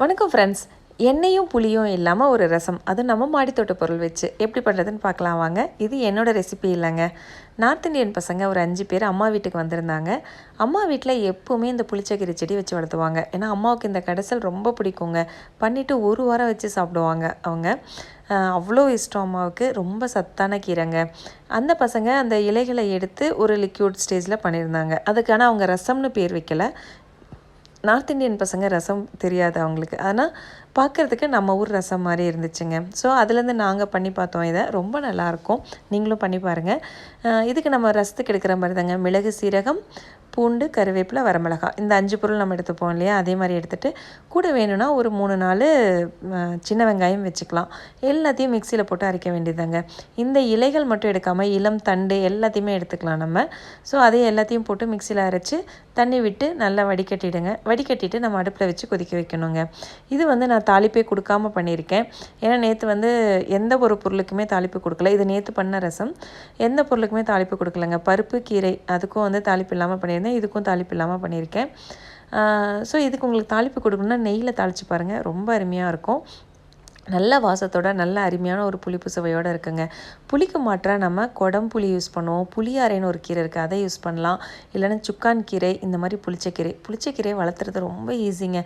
வணக்கம் ஃப்ரெண்ட்ஸ் எண்ணெயும் புளியும் இல்லாமல் ஒரு ரசம். அது நம்ம மாடித்தோட்ட பொருள் வச்சு எப்படி பண்ணுறதுன்னு பார்க்கலாம் வாங்க. இது என்னோடய ரெசிபி இல்லைங்க. நார்த் இந்தியன் பசங்க ஒரு அஞ்சு பேர் அம்மா வீட்டுக்கு வந்திருந்தாங்க. அம்மா வீட்டில் எப்போவுமே இந்த புளிச்சக்கீரை செடி வச்சு வளர்த்துவாங்க. ஏன்னா அம்மாவுக்கு இந்த கடைசல் ரொம்ப பிடிக்குங்க. பண்ணிவிட்டு ஒரு வாரம் வச்சு சாப்பிடுவாங்க அவங்க. அவ்வளோ இஷ்டம் அம்மாவுக்கு. ரொம்ப சத்தான கீரைங்க. அந்த பசங்க அந்த இலைகளை எடுத்து ஒரு லிக்யூட் ஸ்டேஜில் பண்ணியிருந்தாங்க. அதுக்கான அவங்க ரசம்னு பேர் வைக்கல. நார்த் இந்தியன் பசங்க ரசம் தெரியாது அவங்களுக்கு. ஆனால் பார்க்குறதுக்கு நம்ம ஊர் ரசம் மாதிரி இருந்துச்சுங்க. ஸோ அதுலேருந்து நாங்கள் பண்ணி பார்த்தோம். இதை ரொம்ப நல்லாயிருக்கும் நீங்களும் பண்ணி பாருங்கள் இதுக்கு நம்ம ரசத்துக்கு எடுக்கிற மாதிரி தாங்க. மிளகு சீரகம் பூண்டு கருவேப்பிலை வரமிளகாய். இந்த அஞ்சு பொருள் நம்ம எடுத்துப்போம் இல்லையா? அதே மாதிரி எடுத்துகிட்டு கூட வேணும்னா ஒரு மூணு நாலு சின்ன வெங்காயம் வச்சுக்கலாம். எல்லாத்தையும் மிக்சியில் போட்டு அரைக்க வேண்டியதாங்க இந்த இலைகள் மட்டும் எடுக்காமல் இளம் தண்டு எல்லாத்தையுமே எடுத்துக்கலாம் நம்ம. ஸோ அதை எல்லாத்தையும் போட்டு மிக்சியில் அரைச்சி தண்ணி விட்டு நல்லா வடிகட்டிடுங்க. வடிகட்டிட்டு நம்ம அடுப்பில் வச்சு கொதிக்க வைக்கணுங்க. இது வந்து நான் தாளிப்பே கொடுக்காம பண்ணியிருக்கேன். ஏன்னா நேற்று வந்து எந்த ஒரு பொருளுக்குமே தாளிப்பு கொடுக்கல. இது நேற்று பண்ண ரசம். எந்த பொருளுக்குமே தாளிப்பு கொடுக்கலங்க. பருப்பு கீரை அதுக்கும் வந்து தாளிப்பு இல்லாமல் பண்ணியிருந்தேன் இதுக்கும் தாளிப்பு இல்லாமல் பண்ணியிருக்கேன். ஸோ இதுக்கு உங்களுக்கு தாளிப்பு கொடுக்கணும்னா நெய்யில் தாளித்து பாருங்கள் ரொம்ப அருமையாக இருக்கும். நல்ல வாசத்தோட நல்ல அருமையான ஒரு புளிப்பு சுவையோடு இருக்குங்க. புளிக்கு மாற்றாக நம்ம குடம்புளி யூஸ் பண்ணுவோம். புளியாரைன்னு ஒரு கீரை இருக்குது அதை யூஸ் பண்ணலாம். இல்லைன்னா சுக்கான் கீரை இந்த மாதிரி புளிச்சக்கீரை. புளிச்சக்கீரை வளர்த்துறது ரொம்ப ஈஸிங்க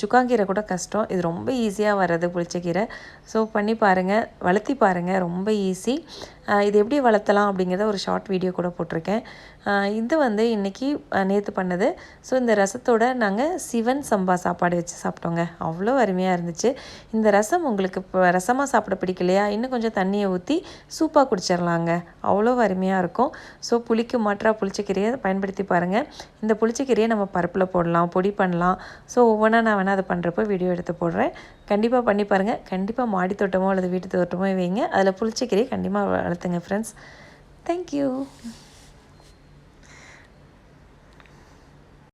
சுக்காங்கீரை கூட கஷ்டம். இது ரொம்ப ஈஸியாக வர்றது புளிச்சக்கீரை. ஸோ பண்ணி பாருங்கள் வளர்த்தி பாருங்கள் ரொம்ப ஈஸி இது எப்படி வளர்த்தலாம் அப்படிங்கிறத ஒரு ஷார்ட் வீடியோ கூட போட்டிருக்கேன். இது வந்து இன்றைக்கி நேற்று பண்ணது. ஸோ இந்த ரசத்தோட நாங்கள் சிவன் சம்பா சாப்பாடு வச்சு சாப்பிட்டோங்க. அவ்வளோ அருமையாக இருந்துச்சு. இந்த ரசம் உங்களுக்கு இப்போ ரசமாக சாப்பிட பிடிக்கலையா? இன்னும் கொஞ்சம் தண்ணியை ஊற்றி சூப்பாக குடிச்சிடலாங்க அவ்வளோ அருமையாக இருக்கும். ஸோ புளிக்கு மாற்றா புளிச்சக்கீரையை பயன்படுத்தி பாருங்கள் இந்த புளிச்சக்கீரையை நம்ம பருப்பில் போடலாம் பொடி பண்ணலாம். ஸோ ஒவ்வொன்றா நான் வேணால் அதை பண்ணுறப்போ வீடியோ எடுத்து போடுறேன். கண்டிப்பாக பண்ணி பாருங்கள் கண்டிப்பாக மாடி தோட்டமோ அல்லது வீட்டு தோட்டமோ வைங்க. அதில் புளிச்சக்கீரையை கண்டிப்பாக வளர்த்துங்க ஃப்ரெண்ட்ஸ் தேங்க்யூ